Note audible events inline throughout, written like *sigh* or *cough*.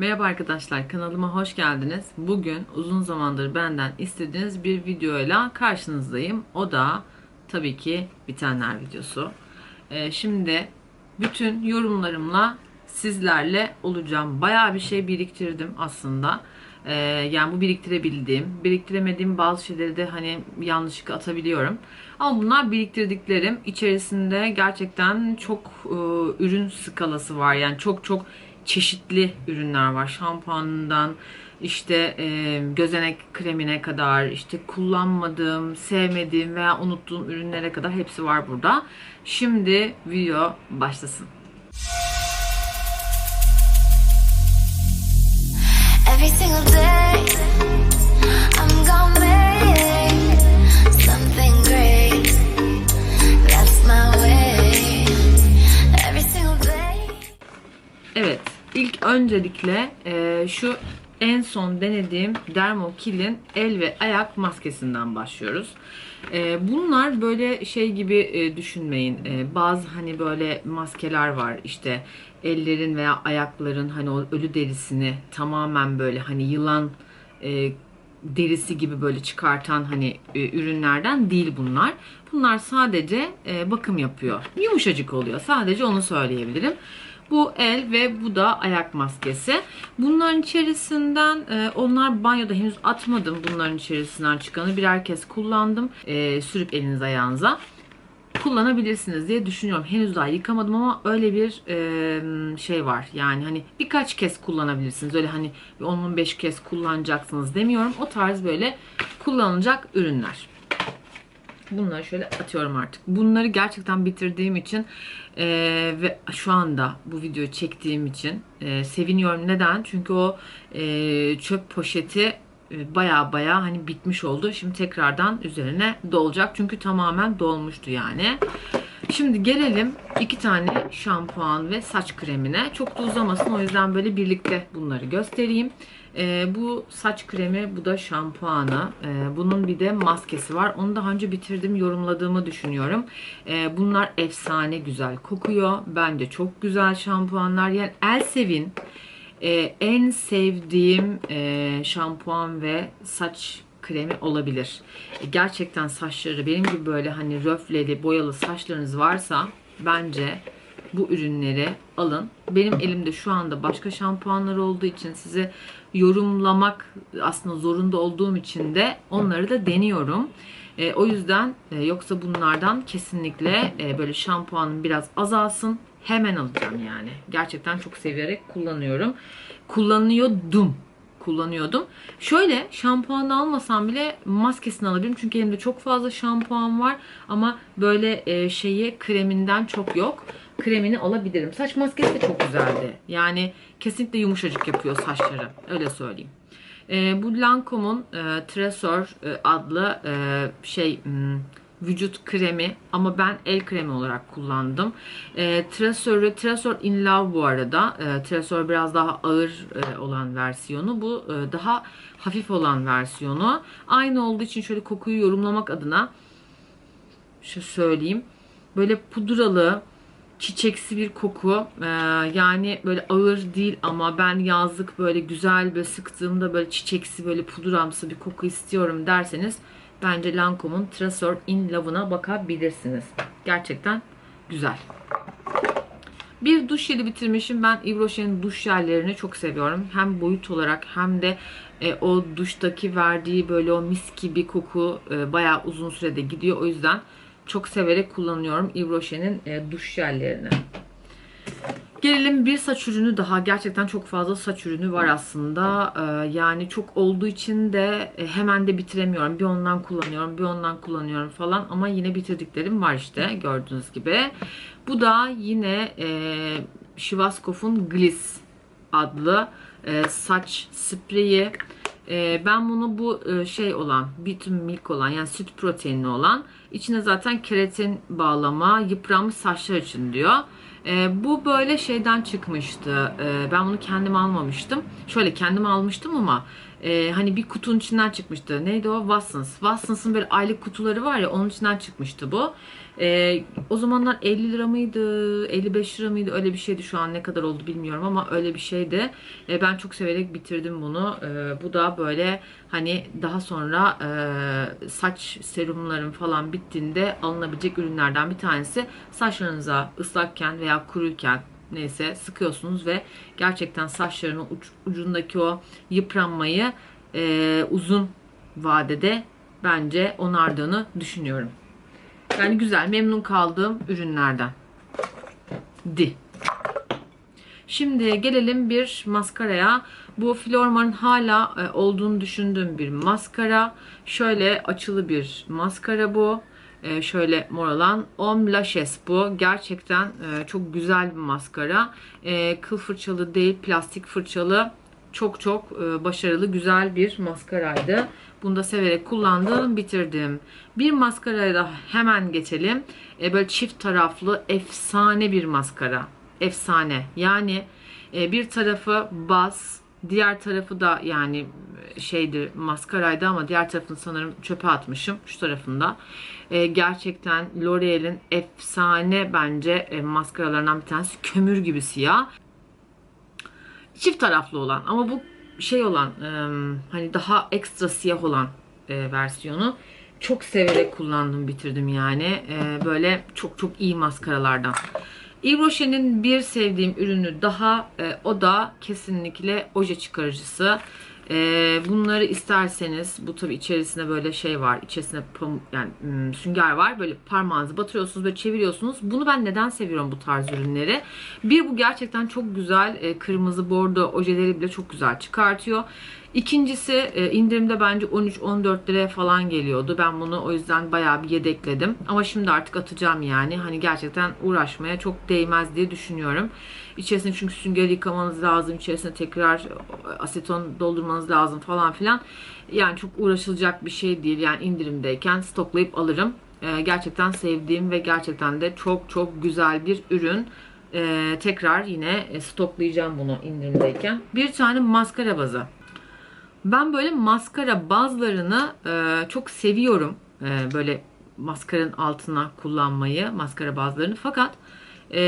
Merhaba arkadaşlar kanalıma hoş geldiniz. Bugün uzun zamandır benden istediğiniz bir videoyla karşınızdayım. O da tabii ki bitenler videosu. Ee, şimdi bütün yorumlarımla sizlerle olacağım. Bayağı bir şey biriktirdim aslında. Ee, yani bu biriktirebildiğim, biriktiremediğim bazı şeyleri de hani yanlışlıkla atabiliyorum. Ama bunlar biriktirdiklerim. İçerisinde gerçekten çok e, ürün skalası var. Yani çok çok çeşitli ürünler var. Şampuanından işte e, gözenek kremine kadar işte kullanmadığım, sevmediğim veya unuttuğum ürünlere kadar hepsi var burada. Şimdi video başlasın. Every single day, öncelikle e, şu en son denediğim Dermokill'in el ve ayak maskesinden başlıyoruz. E, bunlar böyle şey gibi e, düşünmeyin. E, bazı hani böyle maskeler var işte ellerin veya ayakların hani o ölü derisini tamamen böyle hani yılan e, derisi gibi böyle çıkartan hani e, ürünlerden değil bunlar. Bunlar sadece e, bakım yapıyor. Yumuşacık oluyor. Sadece onu söyleyebilirim. Bu el ve bu da ayak maskesi. Bunların içerisinden e, onlar banyoda henüz atmadım. Bunların içerisinden çıkanı birer kez kullandım. E, sürüp eliniz ayağınıza kullanabilirsiniz diye düşünüyorum. Henüz daha yıkamadım ama öyle bir e, şey var. Yani hani birkaç kez kullanabilirsiniz. Öyle hani 10-15 kez kullanacaksınız demiyorum. O tarz böyle kullanılacak ürünler. Bunları şöyle atıyorum artık. Bunları gerçekten bitirdiğim için e, ve şu anda bu videoyu çektiğim için e, seviniyorum. Neden? Çünkü o e, çöp poşeti e, baya baya hani bitmiş oldu. Şimdi tekrardan üzerine dolacak. Çünkü tamamen dolmuştu yani. Şimdi gelelim iki tane şampuan ve saç kremine. Çok da uzamasın o yüzden böyle birlikte bunları göstereyim. Ee, bu saç kremi, bu da şampuanı. Ee, bunun bir de maskesi var. Onu daha önce bitirdim, yorumladığımı düşünüyorum. Ee, bunlar efsane güzel kokuyor. Bence çok güzel şampuanlar. Yani Elsevin e, en sevdiğim e, şampuan ve saç kremi olabilir. E, gerçekten saçları benim gibi böyle hani röfleli, boyalı saçlarınız varsa bence bu ürünleri alın. Benim elimde şu anda başka şampuanlar olduğu için size yorumlamak aslında zorunda olduğum için de onları da deniyorum. E, o yüzden e, yoksa bunlardan kesinlikle e, böyle şampuanım biraz azalsın. Hemen alacağım yani. Gerçekten çok severek kullanıyorum. Kullanıyordum kullanıyordum. Şöyle şampuan almasam bile maskesini alabilirim. Çünkü elimde çok fazla şampuan var. Ama böyle e, şeyi kreminden çok yok. Kremini alabilirim. Saç maskesi de çok güzeldi. Yani kesinlikle yumuşacık yapıyor saçları. Öyle söyleyeyim. E, bu Lancome'un e, Tresor e, adlı e, şey hmm, vücut kremi ama ben el kremi olarak kullandım. E, Tresor'u Tresor In Love bu arada. E, Tresor biraz daha ağır e, olan versiyonu. Bu e, daha hafif olan versiyonu. Aynı olduğu için şöyle kokuyu yorumlamak adına şu söyleyeyim. Böyle pudralı, çiçeksi bir koku. Ee, yani böyle ağır değil ama ben yazlık böyle güzel böyle sıktığımda böyle çiçeksi böyle pudramsı bir koku istiyorum derseniz bence Lancome'un Tresor In Love'ına bakabilirsiniz. Gerçekten güzel. Bir duş jeli bitirmişim. Ben Yves Rocher'in duş jellerini çok seviyorum. Hem boyut olarak hem de e, o duştaki verdiği böyle o mis gibi koku e, bayağı uzun sürede gidiyor. O yüzden çok severek kullanıyorum Yves Rocher'in e, duş jellerini. Gelelim bir saç ürünü daha. Gerçekten çok fazla saç ürünü var aslında. Ee, yani çok olduğu için de e, hemen de bitiremiyorum. Bir ondan kullanıyorum, bir ondan kullanıyorum falan. Ama yine bitirdiklerim var işte gördüğünüz gibi. Bu da yine e, Schwarzkopf'un Gliss adlı e, saç spreyi. E, ben bunu bu e, şey olan, bitum milk olan yani süt proteinli olan içine zaten keratin bağlama yıpranmış saçlar için diyor. E, bu böyle şeyden çıkmıştı. E, ben bunu kendim almamıştım. Şöyle kendim almıştım ama Ee, hani bir kutunun içinden çıkmıştı. Neydi o? Watsons. Watsons'ın böyle aylık kutuları var ya onun içinden çıkmıştı bu. Ee, o zamanlar 50 lira mıydı? 55 lira mıydı? Öyle bir şeydi şu an ne kadar oldu bilmiyorum ama öyle bir şeydi. Ee, ben çok severek bitirdim bunu. Ee, bu da böyle hani daha sonra e, saç serumların falan bittiğinde alınabilecek ürünlerden bir tanesi. Saçlarınıza ıslakken veya kuruyken neyse sıkıyorsunuz ve gerçekten saçlarının uç- ucundaki o yıpranmayı e, uzun vadede bence onardığını düşünüyorum. Yani güzel, memnun kaldığım ürünlerden. Di. Şimdi gelelim bir maskaraya. Bu Flormar'ın hala e, olduğunu düşündüğüm bir maskara. Şöyle açılı bir maskara bu. E, şöyle mor olan Homme Lashes bu. Gerçekten e, çok güzel bir maskara. E, kıl fırçalı değil, plastik fırçalı. Çok çok e, başarılı, güzel bir maskaraydı. Bunu da severek kullandım, bitirdim. Bir maskaraya da hemen geçelim. E, böyle çift taraflı efsane bir maskara. Efsane. Yani e, bir tarafı baz, diğer tarafı da yani e, şeydi maskaraydı ama diğer tarafını sanırım çöpe atmışım şu tarafında. E, gerçekten L'Oreal'in efsane bence e, maskaralarından bir tanesi kömür gibi siyah çift taraflı olan ama bu şey olan e, hani daha ekstra siyah olan e, versiyonu çok severek kullandım bitirdim yani E, böyle çok çok iyi maskaralardan. Yves Rocher'in bir sevdiğim ürünü daha e, o da kesinlikle oje çıkarıcısı. E, bunları isterseniz bu tabi içerisinde böyle şey var içerisinde yani hmm, sünger var böyle parmağınızı batırıyorsunuz böyle çeviriyorsunuz. Bunu ben neden seviyorum bu tarz ürünleri? Bir bu gerçekten çok güzel e, kırmızı bordo ojeleri bile çok güzel çıkartıyor. İkincisi e, indirimde bence 13-14 liraya falan geliyordu. Ben bunu o yüzden bayağı bir yedekledim. Ama şimdi artık atacağım yani. Hani gerçekten uğraşmaya çok değmez diye düşünüyorum. İçerisine çünkü sünger yıkamanız lazım. İçerisine tekrar aseton doldurmanız lazım falan filan. Yani çok uğraşılacak bir şey değil. Yani indirimdeyken stoklayıp alırım. E, gerçekten sevdiğim ve gerçekten de çok çok güzel bir ürün. E, tekrar yine stoklayacağım bunu indirimdeyken. Bir tane maskara bazı. Ben böyle maskara bazlarını e, çok seviyorum. E, böyle maskaranın altına kullanmayı, maskara bazlarını. Fakat e,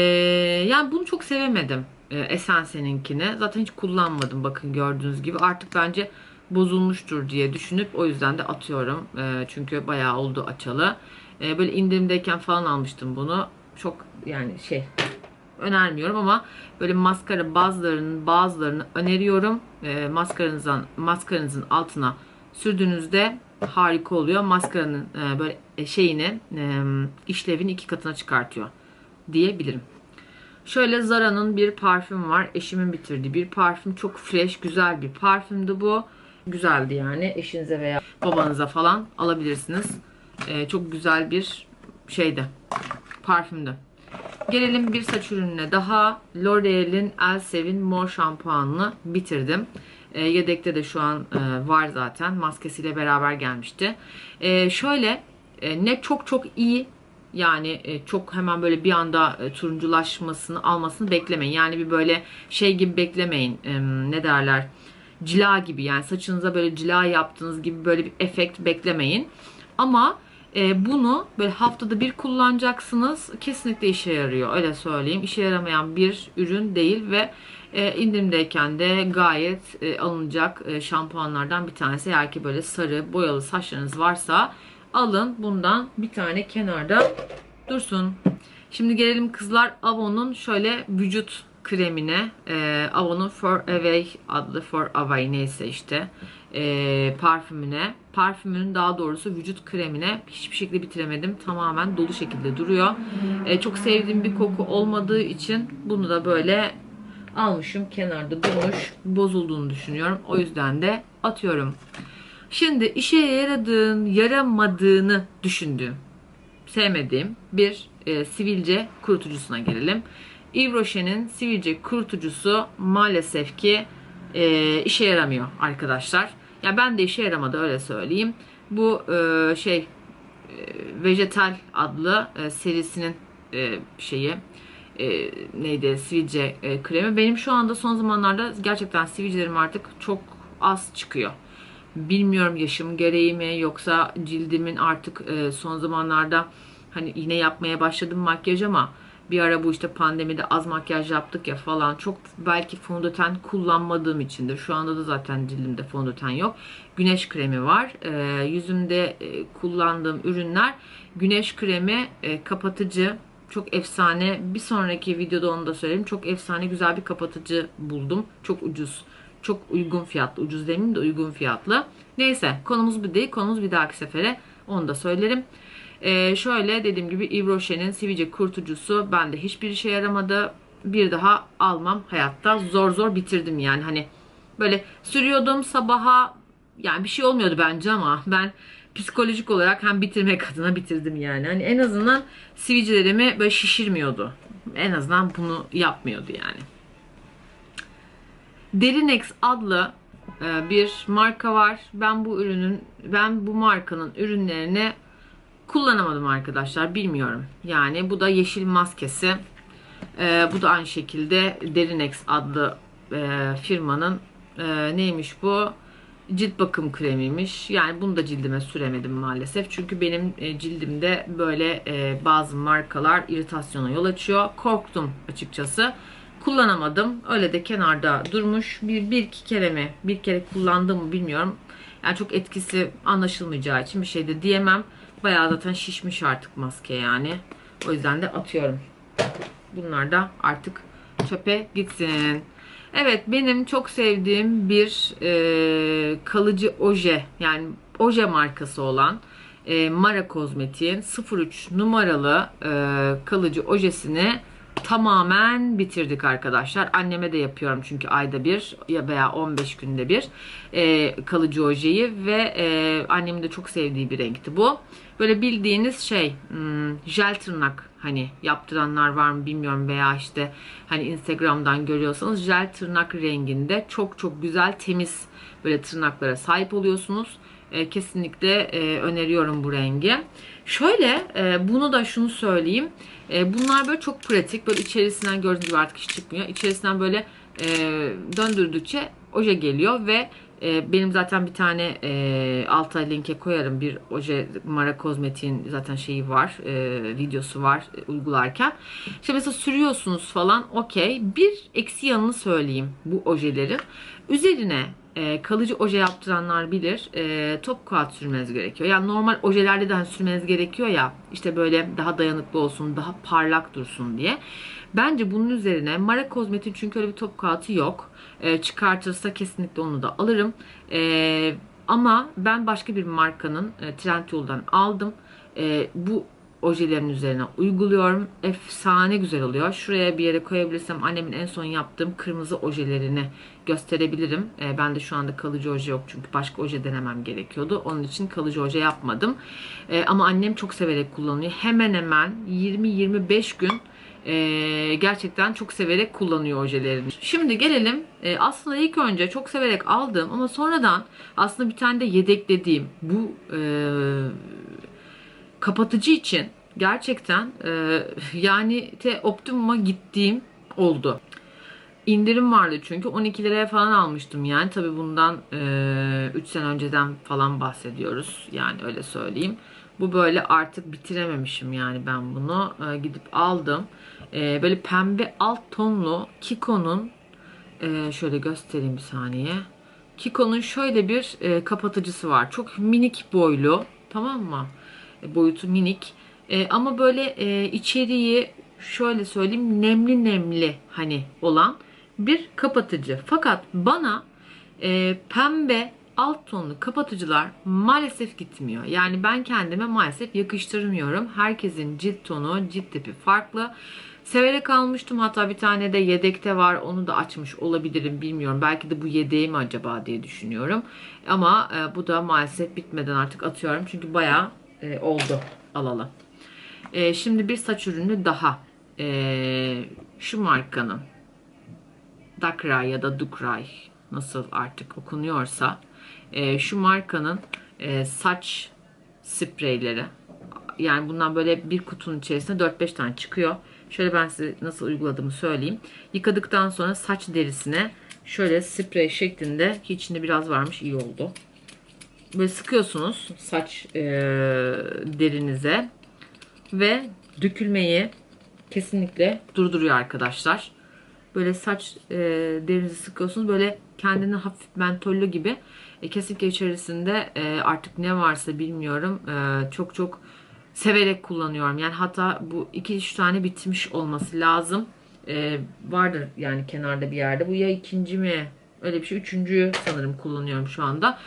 yani bunu çok sevemedim. E, Essence'ninkini. Zaten hiç kullanmadım bakın gördüğünüz gibi. Artık bence bozulmuştur diye düşünüp o yüzden de atıyorum. E, çünkü bayağı oldu açalı. E, böyle indirimdeyken falan almıştım bunu. Çok yani şey önermiyorum ama böyle maskara bazılarının bazılarını öneriyorum. E, maskaranızın maskaranızın altına sürdüğünüzde harika oluyor. Maskaranın e, böyle şeyini e, işlevini iki katına çıkartıyor diyebilirim. Şöyle Zara'nın bir parfüm var. Eşimin bitirdiği bir parfüm. Çok fresh, güzel bir parfümdü bu. Güzeldi yani. Eşinize veya babanıza falan alabilirsiniz. E, çok güzel bir şeydi. Parfümdü. Gelelim bir saç ürününe daha. L'Oreal'in Elsevin Mor şampuanını bitirdim. E, yedekte de şu an e, var zaten. Maskesiyle beraber gelmişti. E, şöyle e, ne çok çok iyi yani e, çok hemen böyle bir anda e, turunculaşmasını almasını beklemeyin. Yani bir böyle şey gibi beklemeyin. E, ne derler? Cila gibi yani saçınıza böyle cila yaptığınız gibi böyle bir efekt beklemeyin. Ama e, bunu böyle haftada bir kullanacaksınız. Kesinlikle işe yarıyor. Öyle söyleyeyim. İşe yaramayan bir ürün değil ve e, indirimdeyken de gayet e, alınacak e, şampuanlardan bir tanesi. Eğer ki böyle sarı boyalı saçlarınız varsa alın bundan bir tane kenarda dursun. Şimdi gelelim kızlar Avon'un şöyle vücut kremine. E, Avon'un For Away adlı For Away neyse işte e, parfümüne. Parfümünün daha doğrusu vücut kremine hiçbir şekilde bitiremedim. Tamamen dolu şekilde duruyor. E, çok sevdiğim bir koku olmadığı için bunu da böyle almışım. Kenarda durmuş. Bozulduğunu düşünüyorum. O yüzden de atıyorum. Şimdi işe yaradığın, yaramadığını düşündüğüm, sevmediğim bir e, sivilce kurutucusuna gelelim. Yves Rocher'in sivilce kurutucusu maalesef ki e, işe yaramıyor arkadaşlar. Ya ben de işe yaramadı öyle söyleyeyim. Bu e, şey e, Vegetal adlı e, serisinin e, şeyi e, neydi sivilce e, kremi. Benim şu anda son zamanlarda gerçekten sivilcelerim artık çok az çıkıyor. Bilmiyorum yaşım gereği mi yoksa cildimin artık e, son zamanlarda hani yine yapmaya başladım makyaj ama bir ara bu işte pandemide az makyaj yaptık ya falan çok belki fondöten kullanmadığım içindir. Şu anda da zaten cildimde fondöten yok. Güneş kremi var. E, yüzümde e, kullandığım ürünler güneş kremi, e, kapatıcı, çok efsane. Bir sonraki videoda onu da söyleyeyim. Çok efsane güzel bir kapatıcı buldum. Çok ucuz. Çok uygun fiyatlı. Ucuz demeyeyim de uygun fiyatlı. Neyse konumuz bu değil. Konumuz bir dahaki sefere. Onu da söylerim. Ee, şöyle dediğim gibi Yves Rocher'in sivilce kurtucusu bende hiçbir işe yaramadı. Bir daha almam hayatta. Zor zor bitirdim yani. Hani böyle sürüyordum sabaha yani bir şey olmuyordu bence ama ben psikolojik olarak hem bitirmek adına bitirdim yani. Hani en azından sivilcelerimi böyle şişirmiyordu. En azından bunu yapmıyordu yani. Derinex adlı e, bir marka var. Ben bu ürünün ben bu markanın ürünlerini kullanamadım arkadaşlar. Bilmiyorum. Yani bu da yeşil maskesi. E, bu da aynı şekilde Derinex adlı e, firmanın e, neymiş bu? Cilt bakım kremiymiş. Yani bunu da cildime süremedim maalesef. Çünkü benim e, cildimde böyle e, bazı markalar iritasyona yol açıyor. Korktum açıkçası. Kullanamadım. Öyle de kenarda durmuş. Bir, bir iki kere mi? Bir kere kullandım mı bilmiyorum. Yani çok etkisi anlaşılmayacağı için bir şey de diyemem. Bayağı zaten şişmiş artık maske yani. O yüzden de atıyorum. Bunlar da artık çöpe gitsin. Evet benim çok sevdiğim bir e, kalıcı oje yani oje markası olan e, Mara Kozmetik'in 03 numaralı e, kalıcı ojesini tamamen bitirdik arkadaşlar. Anneme de yapıyorum çünkü ayda bir ya veya 15 günde bir e, kalıcı ojeyi ve e, annemin de çok sevdiği bir renkti bu. Böyle bildiğiniz şey hmm, jel tırnak hani yaptıranlar var mı bilmiyorum veya işte hani Instagram'dan görüyorsanız jel tırnak renginde çok çok güzel temiz böyle tırnaklara sahip oluyorsunuz. E, kesinlikle e, öneriyorum bu rengi. Şöyle e, bunu da şunu söyleyeyim. E, bunlar böyle çok pratik. Böyle içerisinden gördüğünüz gibi artık hiç çıkmıyor. İçerisinden böyle e, döndürdükçe oje geliyor ve e, benim zaten bir tane e, alta linke koyarım. Bir oje Mara Kozmetik'in zaten şeyi var. E, videosu var e, uygularken. İşte mesela sürüyorsunuz falan okey. Bir eksi yanını söyleyeyim bu ojelerin. Üzerine e, kalıcı oje yaptıranlar bilir. E, top kağıt sürmeniz gerekiyor. Yani normal ojelerde de hani sürmeniz gerekiyor ya. işte böyle daha dayanıklı olsun, daha parlak dursun diye. Bence bunun üzerine Mara Kozmetik çünkü öyle bir top kağıtı yok. E, çıkartırsa kesinlikle onu da alırım. E, ama ben başka bir markanın e, Trendyol'dan aldım. E, bu ojelerin üzerine uyguluyorum. Efsane güzel oluyor. Şuraya bir yere koyabilirsem annemin en son yaptığım kırmızı ojelerini gösterebilirim. E, ben de şu anda kalıcı oje yok çünkü başka oje denemem gerekiyordu. Onun için kalıcı oje yapmadım. E, ama annem çok severek kullanıyor. Hemen hemen 20-25 gün e, gerçekten çok severek kullanıyor ojelerini. Şimdi gelelim e, aslında ilk önce çok severek aldığım ama sonradan aslında bir tane de yedeklediğim bu e, kapatıcı için gerçekten e, *laughs* yani te Optimum'a gittiğim oldu. İndirim vardı çünkü 12 liraya falan almıştım yani tabi bundan e, 3 sene önceden falan bahsediyoruz yani öyle söyleyeyim. Bu böyle artık bitirememişim yani ben bunu e, gidip aldım. E, böyle pembe alt tonlu Kiko'nun e, şöyle göstereyim bir saniye. Kiko'nun şöyle bir e, kapatıcısı var. Çok minik boylu tamam mı? E, boyutu minik. E, ama böyle e, içeriği şöyle söyleyeyim nemli nemli hani olan bir kapatıcı. Fakat bana e, pembe alt tonlu kapatıcılar maalesef gitmiyor. Yani ben kendime maalesef yakıştırmıyorum. Herkesin cilt tonu, cilt tipi farklı. Severek almıştım. Hatta bir tane de yedekte var. Onu da açmış olabilirim. Bilmiyorum. Belki de bu yedeği mi acaba diye düşünüyorum. Ama e, bu da maalesef bitmeden artık atıyorum. Çünkü bayağı e, oldu alalı. E, şimdi bir saç ürünü daha. E, şu markanın Dakray ya da Dukray nasıl artık okunuyorsa e, şu markanın e, saç spreyleri yani bundan böyle bir kutunun içerisinde 4-5 tane çıkıyor. Şöyle ben size nasıl uyguladığımı söyleyeyim. Yıkadıktan sonra saç derisine Şöyle sprey şeklinde ki içinde biraz varmış iyi oldu. Böyle sıkıyorsunuz saç e, derinize ve dökülmeyi kesinlikle durduruyor arkadaşlar. Böyle saç e, derinizi sıkıyorsunuz. Böyle kendini hafif mentollü gibi. E, kesinlikle içerisinde e, artık ne varsa bilmiyorum. E, çok çok severek kullanıyorum. Yani hatta bu 2-3 tane bitmiş olması lazım. E, vardır yani kenarda bir yerde. Bu ya ikinci mi? Öyle bir şey. Üçüncüyü sanırım kullanıyorum şu anda.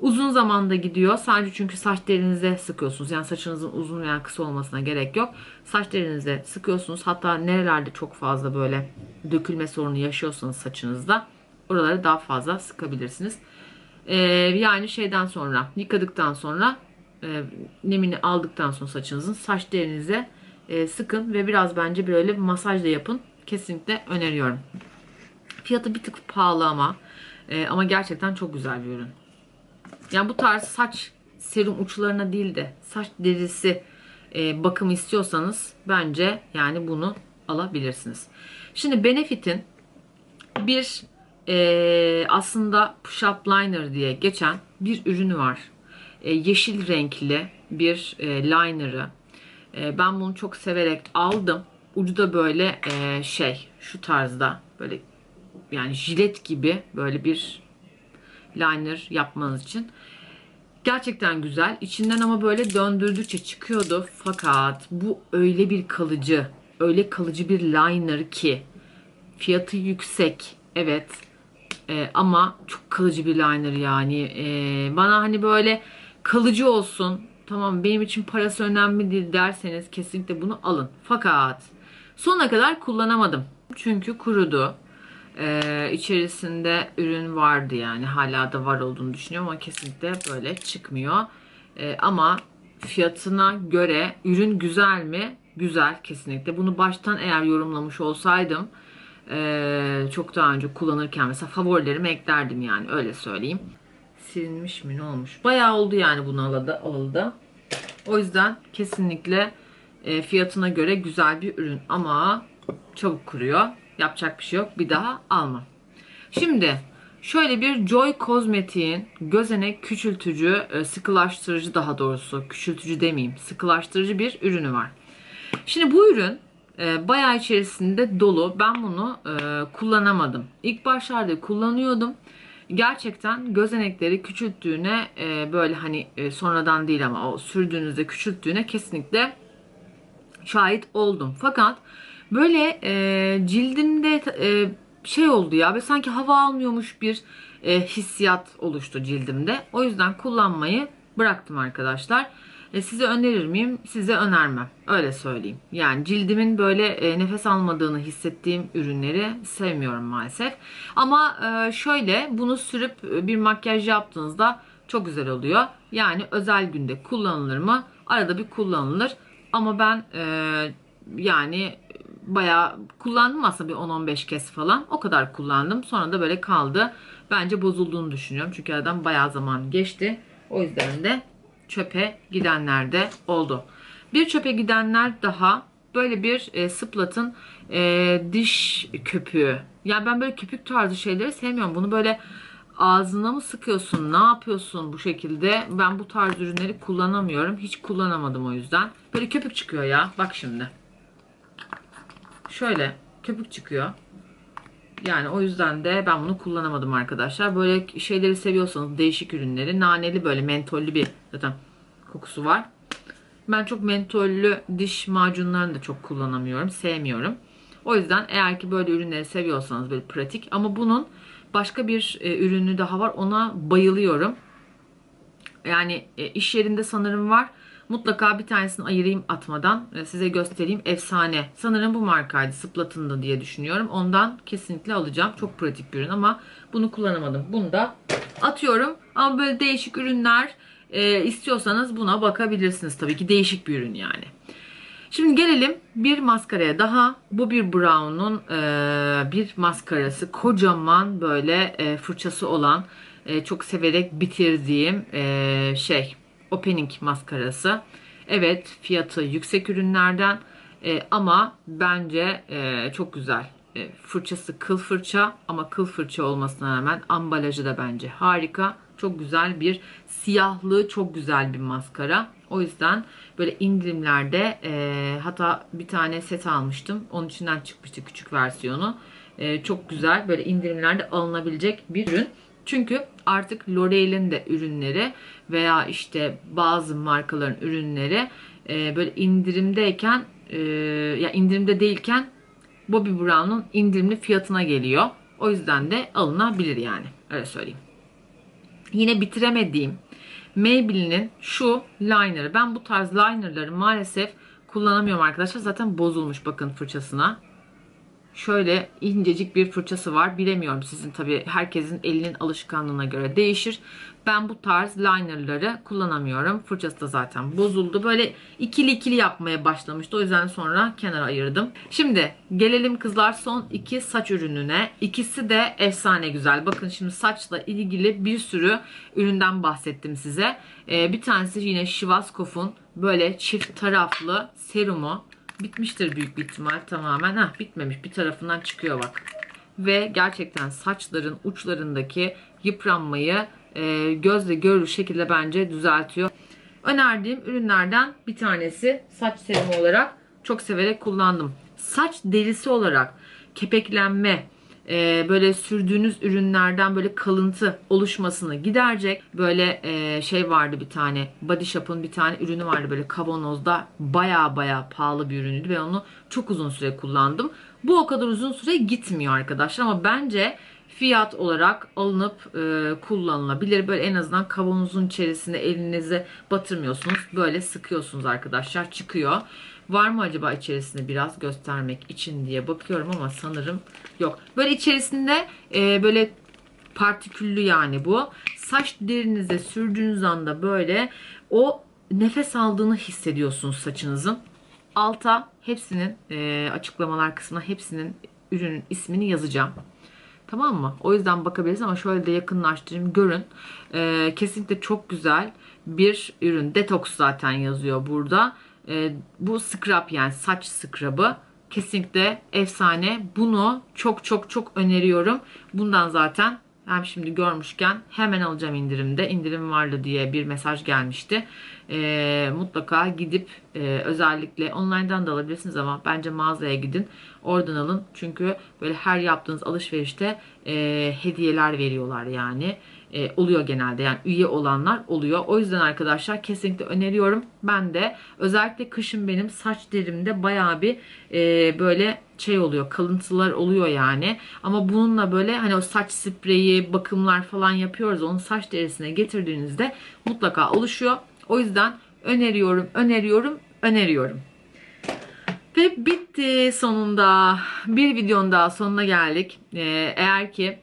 Uzun zamanda gidiyor. Sadece çünkü saç derinize sıkıyorsunuz. Yani saçınızın uzun veya kısa olmasına gerek yok. Saç derinize sıkıyorsunuz. Hatta nerelerde çok fazla böyle dökülme sorunu yaşıyorsanız saçınızda oraları daha fazla sıkabilirsiniz. Ee, yani şeyden sonra yıkadıktan sonra e, nemini aldıktan sonra saçınızın saç derinize e, sıkın ve biraz bence böyle bir masaj da yapın. Kesinlikle öneriyorum. Fiyatı bir tık pahalı ama e, ama gerçekten çok güzel bir ürün. Yani bu tarz saç serum uçlarına değil de saç derisi e, bakım istiyorsanız bence yani bunu alabilirsiniz. Şimdi Benefit'in bir e, aslında push-up liner diye geçen bir ürünü var. E, yeşil renkli bir e, liner'ı. E, ben bunu çok severek aldım. Ucu da böyle e, şey şu tarzda böyle yani jilet gibi böyle bir liner yapmanız için. Gerçekten güzel. İçinden ama böyle döndürdükçe çıkıyordu. Fakat bu öyle bir kalıcı, öyle kalıcı bir liner ki fiyatı yüksek. Evet. Ee, ama çok kalıcı bir liner yani. Ee, bana hani böyle kalıcı olsun. Tamam benim için parası önemli değil derseniz kesinlikle bunu alın. Fakat sonuna kadar kullanamadım. Çünkü kurudu. Ee, içerisinde ürün vardı yani hala da var olduğunu düşünüyorum ama kesinlikle böyle çıkmıyor. Ee, ama fiyatına göre ürün güzel mi? Güzel kesinlikle. Bunu baştan eğer yorumlamış olsaydım ee, çok daha önce kullanırken mesela favorilerime eklerdim yani öyle söyleyeyim. Silinmiş mi ne olmuş? Bayağı oldu yani bunu aladı, alalı O yüzden kesinlikle e, fiyatına göre güzel bir ürün ama çabuk kuruyor. Yapacak bir şey yok. Bir daha almam. Şimdi şöyle bir Joy Kozmetik'in gözenek küçültücü, e, sıkılaştırıcı daha doğrusu küçültücü demeyeyim, sıkılaştırıcı bir ürünü var. Şimdi bu ürün e, bayağı içerisinde dolu. Ben bunu e, kullanamadım. İlk başlarda kullanıyordum. Gerçekten gözenekleri küçülttüğüne e, böyle hani e, sonradan değil ama o sürdüğünüzde küçülttüğüne kesinlikle şahit oldum. Fakat böyle e, cildimde e, şey oldu ya ve sanki hava almıyormuş bir e, hissiyat oluştu cildimde. O yüzden kullanmayı bıraktım arkadaşlar. E, size önerir miyim? Size önermem. Öyle söyleyeyim. Yani cildimin böyle e, nefes almadığını hissettiğim ürünleri sevmiyorum maalesef. Ama e, şöyle bunu sürüp bir makyaj yaptığınızda çok güzel oluyor. Yani özel günde kullanılır mı? Arada bir kullanılır. Ama ben yani bayağı kullandım aslında bir 10-15 kez falan. O kadar kullandım. Sonra da böyle kaldı. Bence bozulduğunu düşünüyorum. Çünkü aradan bayağı zaman geçti. O yüzden de çöpe gidenler de oldu. Bir çöpe gidenler daha böyle bir e, Splat'ın e, diş köpüğü. Yani ben böyle köpük tarzı şeyleri sevmiyorum. Bunu böyle ağzına mı sıkıyorsun? Ne yapıyorsun bu şekilde? Ben bu tarz ürünleri kullanamıyorum. Hiç kullanamadım o yüzden. Böyle köpük çıkıyor ya. Bak şimdi. Şöyle köpük çıkıyor. Yani o yüzden de ben bunu kullanamadım arkadaşlar. Böyle şeyleri seviyorsanız değişik ürünleri. Naneli böyle mentollü bir zaten kokusu var. Ben çok mentollü diş macunlarını da çok kullanamıyorum. Sevmiyorum. O yüzden eğer ki böyle ürünleri seviyorsanız böyle pratik ama bunun başka bir e, ürünü daha var. Ona bayılıyorum. Yani e, iş yerinde sanırım var. Mutlaka bir tanesini ayırayım atmadan e, size göstereyim. Efsane. Sanırım bu markaydı. Splat'ın da diye düşünüyorum. Ondan kesinlikle alacağım. Çok pratik bir ürün ama bunu kullanamadım. Bunu da atıyorum. Ama böyle değişik ürünler e, istiyorsanız buna bakabilirsiniz. Tabii ki değişik bir ürün yani. Şimdi gelelim bir maskaraya daha. Bu bir Brown'un e, bir maskarası. Kocaman böyle e, fırçası olan e, çok severek bitirdiğim e, şey opening maskarası. Evet fiyatı yüksek ürünlerden e, ama bence e, çok güzel. e, fırçası kıl fırça ama kıl fırça olmasına rağmen ambalajı da bence harika. Çok güzel bir siyahlığı çok güzel bir maskara. O yüzden böyle indirimlerde e, hatta bir tane set almıştım. Onun içinden çıkmıştı küçük versiyonu. E, çok güzel böyle indirimlerde alınabilecek bir ürün. Çünkü artık L'Oreal'in de ürünleri veya işte bazı markaların ürünleri e, böyle indirimdeyken e, ya indirimde değilken Bobbi Brown'un indirimli fiyatına geliyor. O yüzden de alınabilir yani. Öyle söyleyeyim. Yine bitiremediğim Maybelline'in şu liner'ı. Ben bu tarz liner'ları maalesef kullanamıyorum arkadaşlar. Zaten bozulmuş bakın fırçasına. Şöyle incecik bir fırçası var. Bilemiyorum sizin tabii herkesin elinin alışkanlığına göre değişir. Ben bu tarz linerları kullanamıyorum. Fırçası da zaten bozuldu. Böyle ikili ikili yapmaya başlamıştı. O yüzden sonra kenara ayırdım. Şimdi gelelim kızlar son iki saç ürününe. İkisi de efsane güzel. Bakın şimdi saçla ilgili bir sürü üründen bahsettim size. Ee, bir tanesi yine Schwarzkopf'un böyle çift taraflı serumu. Bitmiştir büyük bir ihtimal tamamen. Hah bitmemiş. Bir tarafından çıkıyor bak. Ve gerçekten saçların uçlarındaki yıpranmayı e, gözle görülür şekilde bence düzeltiyor. Önerdiğim ürünlerden bir tanesi saç serumu olarak çok severek kullandım. Saç derisi olarak kepeklenme, e, böyle sürdüğünüz ürünlerden böyle kalıntı oluşmasını giderecek. Böyle e, şey vardı bir tane Body Shop'un bir tane ürünü vardı böyle kavanozda baya baya pahalı bir ürünüydü. Ben onu çok uzun süre kullandım. Bu o kadar uzun süre gitmiyor arkadaşlar ama bence fiyat olarak alınıp e, kullanılabilir. Böyle en azından kavanozun içerisinde elinizi batırmıyorsunuz. Böyle sıkıyorsunuz arkadaşlar çıkıyor. Var mı acaba içerisinde biraz göstermek için diye bakıyorum ama sanırım yok. Böyle içerisinde e, böyle partiküllü yani bu. Saç derinize sürdüğünüz anda böyle o nefes aldığını hissediyorsunuz saçınızın. Alta hepsinin e, açıklamalar kısmına hepsinin ürünün ismini yazacağım. Tamam mı? O yüzden bakabilirsiniz ama şöyle de yakınlaştırayım görün. E, kesinlikle çok güzel bir ürün. Detox zaten yazıyor burada. E, bu scrub yani saç scrub'ı kesinlikle efsane. Bunu çok çok çok öneriyorum. Bundan zaten hem şimdi görmüşken hemen alacağım indirimde. İndirim vardı diye bir mesaj gelmişti. Ee, mutlaka gidip e, özellikle online'dan da alabilirsiniz ama bence mağazaya gidin. Oradan alın. Çünkü böyle her yaptığınız alışverişte e, hediyeler veriyorlar yani. E, oluyor genelde yani üye olanlar oluyor. O yüzden arkadaşlar kesinlikle öneriyorum. Ben de özellikle kışın benim saç derimde bayağı bir e, böyle şey oluyor kalıntılar oluyor yani. Ama bununla böyle hani o saç spreyi bakımlar falan yapıyoruz. Onu saç derisine getirdiğinizde mutlaka oluşuyor. O yüzden öneriyorum, öneriyorum, öneriyorum. Ve bitti sonunda. Bir videonun daha sonuna geldik. Ee, eğer ki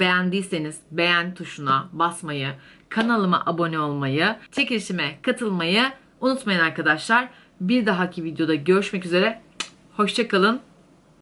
beğendiyseniz beğen tuşuna basmayı, kanalıma abone olmayı, çekilişime katılmayı unutmayın arkadaşlar. Bir dahaki videoda görüşmek üzere. Hoşçakalın.